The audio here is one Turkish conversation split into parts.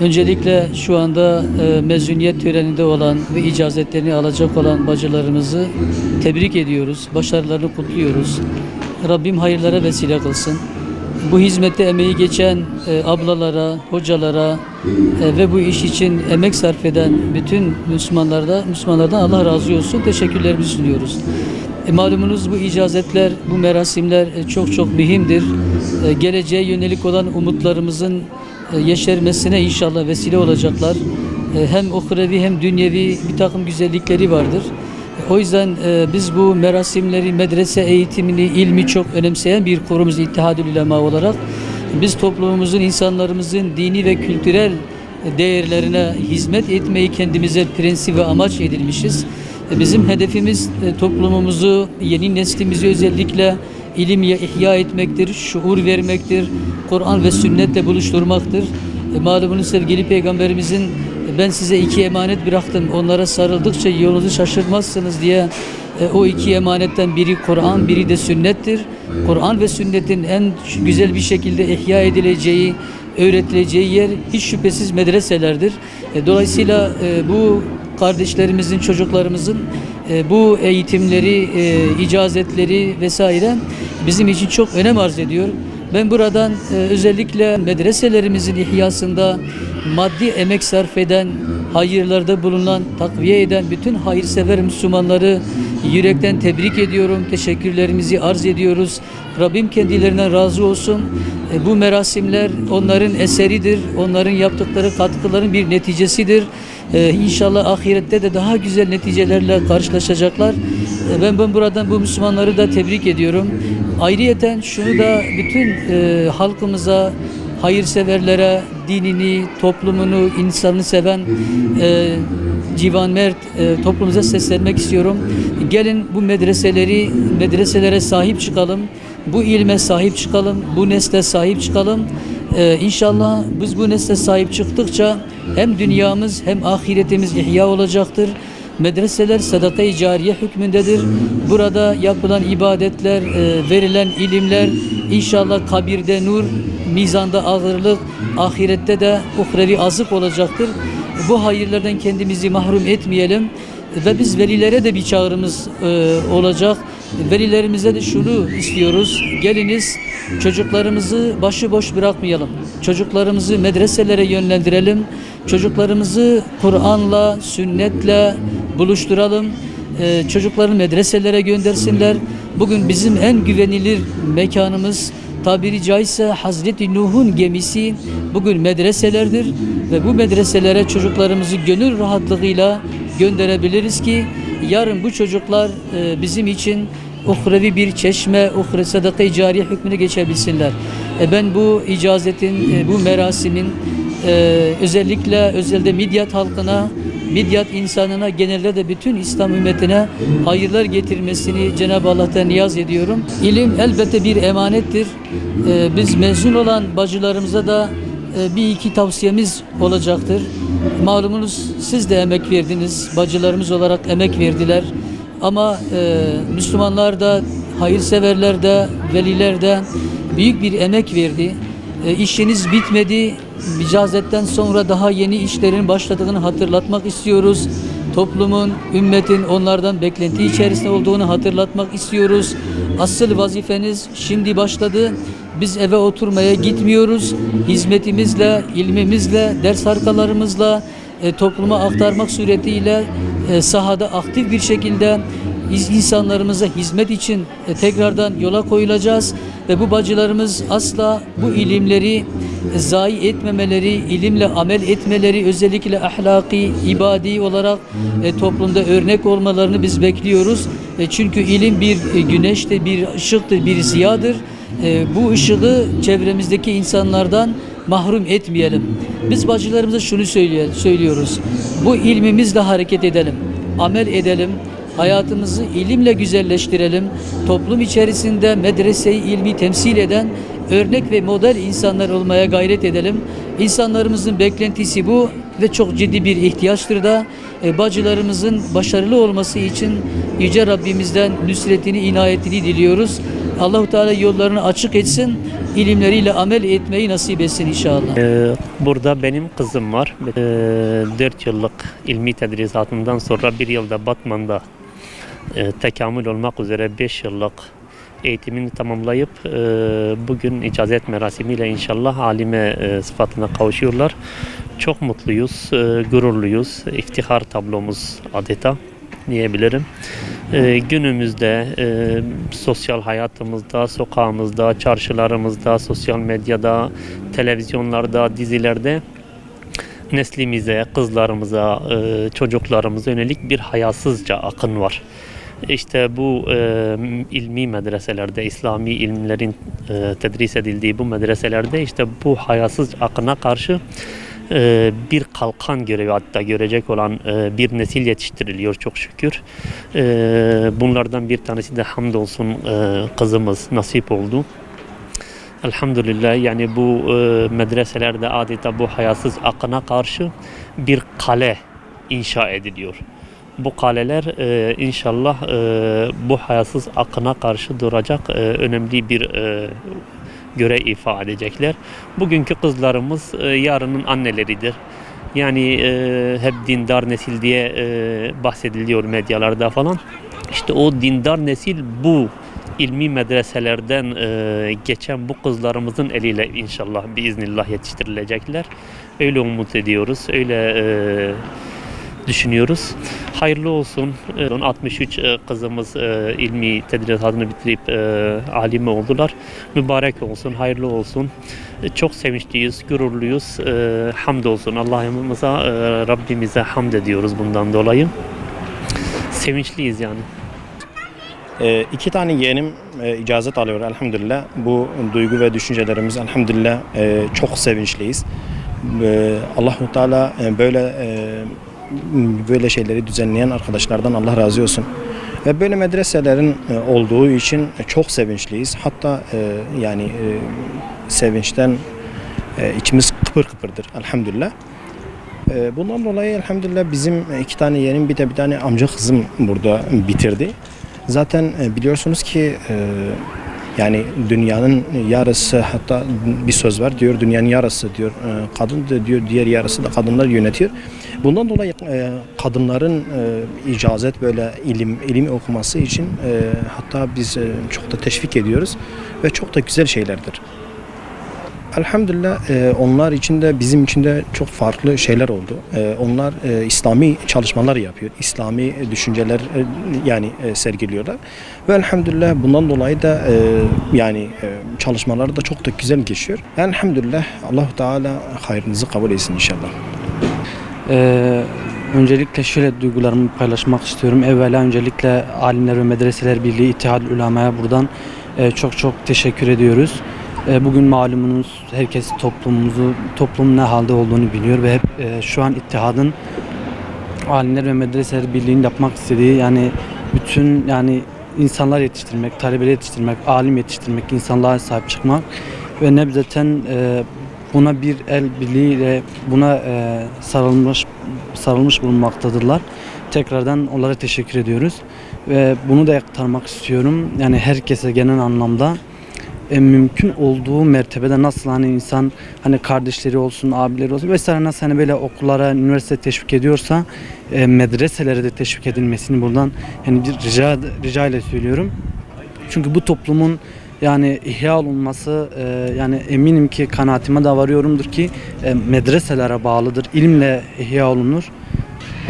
Öncelikle şu anda e, mezuniyet töreninde olan ve icazetlerini alacak olan bacılarımızı tebrik ediyoruz. Başarılarını kutluyoruz. Rabbim hayırlara vesile kılsın. Bu hizmette emeği geçen e, ablalara, hocalara e, ve bu iş için emek sarf eden bütün Müslümanlarda, Müslümanlardan Allah razı olsun. Teşekkürlerimizi sunuyoruz. E, malumunuz bu icazetler, bu merasimler e, çok çok mühimdir. E, geleceğe yönelik olan umutlarımızın yeşermesine inşallah vesile olacaklar. E, hem uhrevi hem dünyevi bir takım güzellikleri vardır. E, O yüzden e, biz bu merasimleri, medrese eğitimini, ilmi çok önemseyen bir kurumuz İttihadül Ulema olarak biz toplumumuzun, insanlarımızın dini ve kültürel değerlerine hizmet etmeyi kendimize prensip ve amaç edilmişiz. E, Bizim hedefimiz e, toplumumuzu, yeni neslimizi özellikle ilimle ihya etmektir, şuur vermektir, Kur'an ve sünnetle buluşturmaktır. E, Malumunuz sevgili peygamberimizin e, ben size iki emanet bıraktım. Onlara sarıldıkça yolunuzu şaşırmazsınız diye e, o iki emanetten biri Kur'an, biri de sünnettir. Kur'an ve sünnetin en güzel bir şekilde ihya edileceği, öğretileceği yer hiç şüphesiz medreselerdir. E, Dolayısıyla e, bu kardeşlerimizin, çocuklarımızın e, bu eğitimleri, e, icazetleri vesaire bizim için çok önem arz ediyor. Ben buradan e, özellikle medreselerimizin ihyasında maddi emek sarf eden, hayırlarda bulunan, takviye eden bütün hayırsever Müslümanları yürekten tebrik ediyorum. Teşekkürlerimizi arz ediyoruz. Rabbim kendilerinden razı olsun. Bu merasimler onların eseridir. Onların yaptıkları katkıların bir neticesidir. Ee, inşallah ahirette de daha güzel neticelerle karşılaşacaklar. Ee, ben, ben buradan bu Müslümanları da tebrik ediyorum. Ayrıyeten şunu da bütün e, halkımıza, hayırseverlere, dinini, toplumunu, insanı seven e, civan mert e, toplumumuza seslenmek istiyorum. Gelin bu medreseleri, medreselere sahip çıkalım. Bu ilme sahip çıkalım. Bu nesle sahip çıkalım. Ee, inşallah biz bu nesle sahip çıktıkça hem dünyamız hem ahiretimiz ihya olacaktır. Medreseler sadaka-i cariye hükmündedir. Burada yapılan ibadetler, e, verilen ilimler inşallah kabirde nur, mizanda ağırlık, ahirette de uhrevi azık olacaktır. Bu hayırlardan kendimizi mahrum etmeyelim ve biz velilere de bir çağrımız e, olacak. Velilerimize de şunu istiyoruz. Geliniz çocuklarımızı başıboş bırakmayalım. Çocuklarımızı medreselere yönlendirelim. Çocuklarımızı Kur'an'la, sünnetle buluşturalım. E, çocukları medreselere göndersinler. Bugün bizim en güvenilir mekanımız tabiri caizse Hazreti Nuh'un gemisi bugün medreselerdir ve bu medreselere çocuklarımızı gönül rahatlığıyla gönderebiliriz ki yarın bu çocuklar e, bizim için uhrevi bir çeşme, uhre sadaka-i cariye hükmüne geçebilsinler. E, ben bu icazetin, e, bu merasimin e, özellikle özelde Midyat halkına, Midyat insanına, genelde de bütün İslam ümmetine hayırlar getirmesini Cenab-ı Allah'tan niyaz ediyorum. İlim elbette bir emanettir. E, biz mezun olan bacılarımıza da e, bir iki tavsiyemiz olacaktır. Malumunuz siz de emek verdiniz, bacılarımız olarak emek verdiler. Ama e, Müslümanlar da, hayırseverler de, veliler de büyük bir emek verdi. E, işiniz bitmedi. İcazetten sonra daha yeni işlerin başladığını hatırlatmak istiyoruz. Toplumun, ümmetin onlardan beklenti içerisinde olduğunu hatırlatmak istiyoruz. Asıl vazifeniz şimdi başladı. Biz eve oturmaya gitmiyoruz. Hizmetimizle, ilmimizle, ders harikalarımızla e, topluma aktarmak suretiyle e, sahada aktif bir şekilde insanlarımıza hizmet için e, tekrardan yola koyulacağız ve bu bacılarımız asla bu ilimleri e, zayi etmemeleri, ilimle amel etmeleri, özellikle ahlaki, ibadi olarak e, toplumda örnek olmalarını biz bekliyoruz. Çünkü ilim bir güneştir, bir ışıktır, bir ziyadır. Bu ışığı çevremizdeki insanlardan mahrum etmeyelim. Biz bacılarımıza şunu söylüyoruz. Bu ilmimizle hareket edelim, amel edelim, hayatımızı ilimle güzelleştirelim. Toplum içerisinde medreseyi ilmi temsil eden örnek ve model insanlar olmaya gayret edelim. İnsanlarımızın beklentisi bu ve çok ciddi bir ihtiyaçtır da e, bacılarımızın başarılı olması için Yüce Rabbimizden nüsretini, inayetini diliyoruz. Allahu Teala yollarını açık etsin, ilimleriyle amel etmeyi nasip etsin inşallah. Ee, Burada benim kızım var. 4 yıllık ilmi tedrisatından sonra bir yılda Batman'da e, tekamül olmak üzere 5 yıllık eğitimini tamamlayıp e, bugün icazet merasimiyle inşallah alime e, sıfatına kavuşuyorlar. Çok mutluyuz, e, gururluyuz. İftihar tablomuz adeta diyebilirim. E, günümüzde e, sosyal hayatımızda, sokağımızda, çarşılarımızda, sosyal medyada, televizyonlarda, dizilerde neslimize, kızlarımıza, e, çocuklarımıza yönelik bir hayasızca akın var. İşte bu e, ilmi medreselerde, İslami ilimlerin e, tedris edildiği bu medreselerde işte bu hayasız akına karşı e, bir kalkan görevi hatta görecek olan e, bir nesil yetiştiriliyor çok şükür. E, bunlardan bir tanesi de hamdolsun e, kızımız nasip oldu. Elhamdülillah yani bu e, medreselerde adeta bu hayasız akına karşı bir kale inşa ediliyor. Bu kaleler e, inşallah e, bu hayasız akına karşı duracak e, önemli bir e, görev ifa edecekler. Bugünkü kızlarımız e, yarının anneleridir. Yani e, hep dindar nesil diye e, bahsediliyor medyalarda falan. İşte o dindar nesil bu ilmi medreselerden e, geçen bu kızlarımızın eliyle inşallah biiznillah yetiştirilecekler. Öyle umut ediyoruz. Öyle e, düşünüyoruz. Hayırlı olsun. E, 63 e, kızımız e, ilmi tedrisatını bitirip e, alime oldular. Mübarek olsun, hayırlı olsun. E, Çok sevinçliyiz, gururluyuz. E, Hamdolsun Allah'ımıza, e, Rabbimize hamd ediyoruz bundan dolayı. Sevinçliyiz yani. Ee, iki tane yeğenim e, icazet alıyor elhamdülillah. Bu duygu ve düşüncelerimiz elhamdülillah e, çok sevinçliyiz. E, Allahu Teala e, böyle e, böyle şeyleri düzenleyen arkadaşlardan Allah razı olsun. Ve böyle medreselerin e, olduğu için çok sevinçliyiz. Hatta e, yani e, sevinçten içimiz kıpır kıpırdır elhamdülillah. Bundan dolayı elhamdülillah bizim iki tane yeğenim bir de bir tane amca kızım burada bitirdi. Zaten biliyorsunuz ki yani dünyanın yarısı hatta bir söz var diyor dünyanın yarısı diyor kadın diyor diğer yarısı da kadınlar yönetiyor. Bundan dolayı e, kadınların e, icazet böyle ilim ilim okuması için e, hatta biz e, çok da teşvik ediyoruz ve çok da güzel şeylerdir. Elhamdülillah e, onlar için de bizim için de çok farklı şeyler oldu. E, onlar e, İslami çalışmalar yapıyor. İslami düşünceler e, yani e, sergiliyorlar. Ve elhamdülillah bundan dolayı da e, yani e, çalışmaları da çok da güzel geçiyor. Elhamdülillah Allahu Teala hayrınızı kabul etsin inşallah. Ee, öncelikle şöyle duygularımı paylaşmak istiyorum. Evvela öncelikle Alimler ve Medreseler Birliği İttihad Ulema'ya buradan e, çok çok teşekkür ediyoruz. E, bugün malumunuz herkes toplumumuzu, toplumun ne halde olduğunu biliyor ve hep e, şu an ittihadın Alimler ve Medreseler Birliği'nin yapmak istediği yani bütün yani insanlar yetiştirmek, talebeleri yetiştirmek, alim yetiştirmek, insanlığa sahip çıkmak ve nebzeten e, buna bir el birliğiyle buna e, sarılmış sarılmış bulunmaktadırlar. Tekrardan onlara teşekkür ediyoruz ve bunu da aktarmak istiyorum. Yani herkese genel anlamda e, mümkün olduğu mertebede nasıl hani insan hani kardeşleri olsun, abileri olsun vesaire nasıl hani böyle okullara, üniversite teşvik ediyorsa e, medreselere de teşvik edilmesini buradan bir rica rica ile söylüyorum. Çünkü bu toplumun yani ihya olunması e, yani eminim ki kanaatime de varıyorumdur ki e, medreselere bağlıdır. İlimle ihya olunur.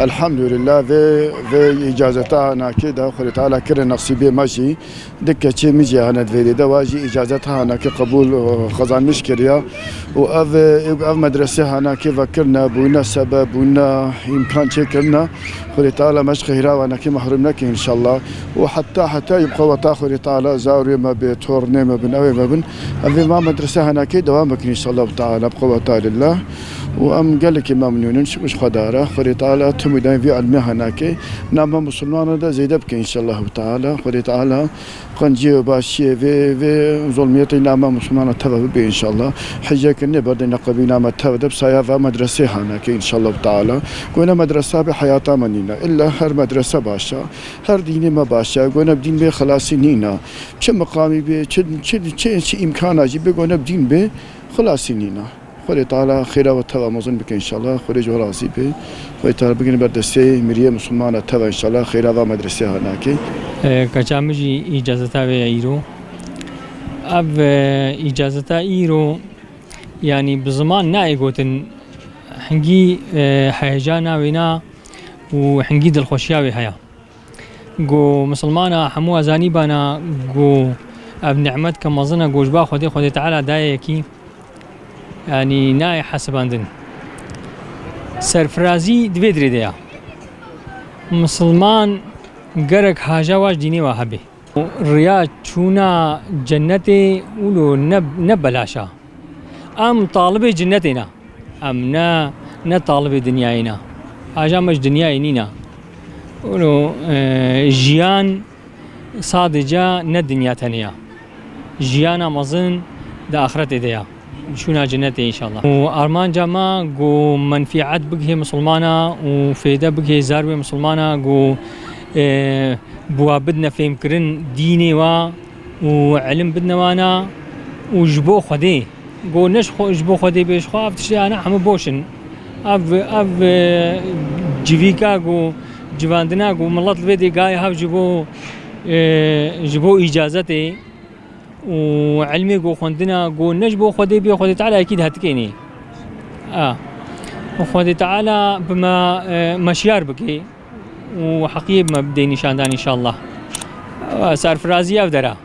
Elhamdülillah ve ve icazete hanaki da Hri Teala kire nasibi maji dikkaçi mici hanet veri de vaji icazete hanaki kabul e, kazanmış kiriya. Ve ev e, ev medrese hanaki ve kirna buna sebep buna imkan çekirna Hri Teala meşk hira ve naki mahrum naki inşallah. Ve hatta hatta yubka ve ta Hri Teala zavri ma bi torne ma bin evi ma bin. Evi ma medrese hanaki devam ekin inşallah Teala bkuvveti lillah. ان شاء الله تعالی بقوة لله وام قال لك ممنونين مش خدارة خدي تعالى تمدين في علمي هناك نعم مسلمان ده زيد بك إن شاء الله تعالى خدي تعالى قنجي باشي في في ظلميتي نعم مسلمان تبع بي إن شاء الله حجك النبر دي نقبي نعم تبع بسايا في مدرسة هناك إن شاء الله تعالى قلنا مدرسة بحياة منينا إلا هر مدرسة باشا هر ديني ما باشا قلنا بدين بي خلاصي نينا چه مقامی به چه چه چه, چه امکاناتی بگونه بدین به خلاصی نینا خدای تعالی خیر و تو آموزن بکن انشالله خدای جو راضی به خدای تعالی بگن بر دسته مریه مسلمان تو انشالله خیر و مدرسه ها نکی آه، کجامجی اجازت ها اب آه، اجازت ها ایرو بزمان نایگوتن حنگی هیجان آه، وینا و حنگی دلخوشی وی هیا گو مسلمان همو ازانی بانا گو اب نعمت کمازنا گوش با خدای خدای تعالی دایکی. کی یعنی نای حسباندن سرفرازی دوی دری دیا مسلمان گرک حاجا واش دینی و هبه ریا چونا جنت اولو نب نبلاشا ام طالب جنتنا ام نا نا طالب دنیاینا حاجا مش دنیای نینا اولو اه، جیان صادجا نا دنیا تنیا جیانا مزن دا آخرت شونا جنتي إن شاء الله. وأرمان جاما جو منفعات بقهي مسلمانه وفيده بقهي زاروي مسلمانه آه، جو بوابدنا بوا بدنا ديني وا وعلم بدنا وأنا وجبو خدي جو نش خو جبو خدي بيش خو اف تشي أنا حمو بوشن. أف أف آه، جيفيكا جو جواندنا جو ملط الفيدي قاي هاف جبو آه، جبو إجازتي. وعلمي بۆ خوندنا گۆ نەش بۆ خودی بێ خودی تعالایکی هەتکێنی آه. خودی تعالا بمە آه، مەشیار بکەی وحقیب مە إن شاء الله. آه، سەرفرازی فرازي دەرە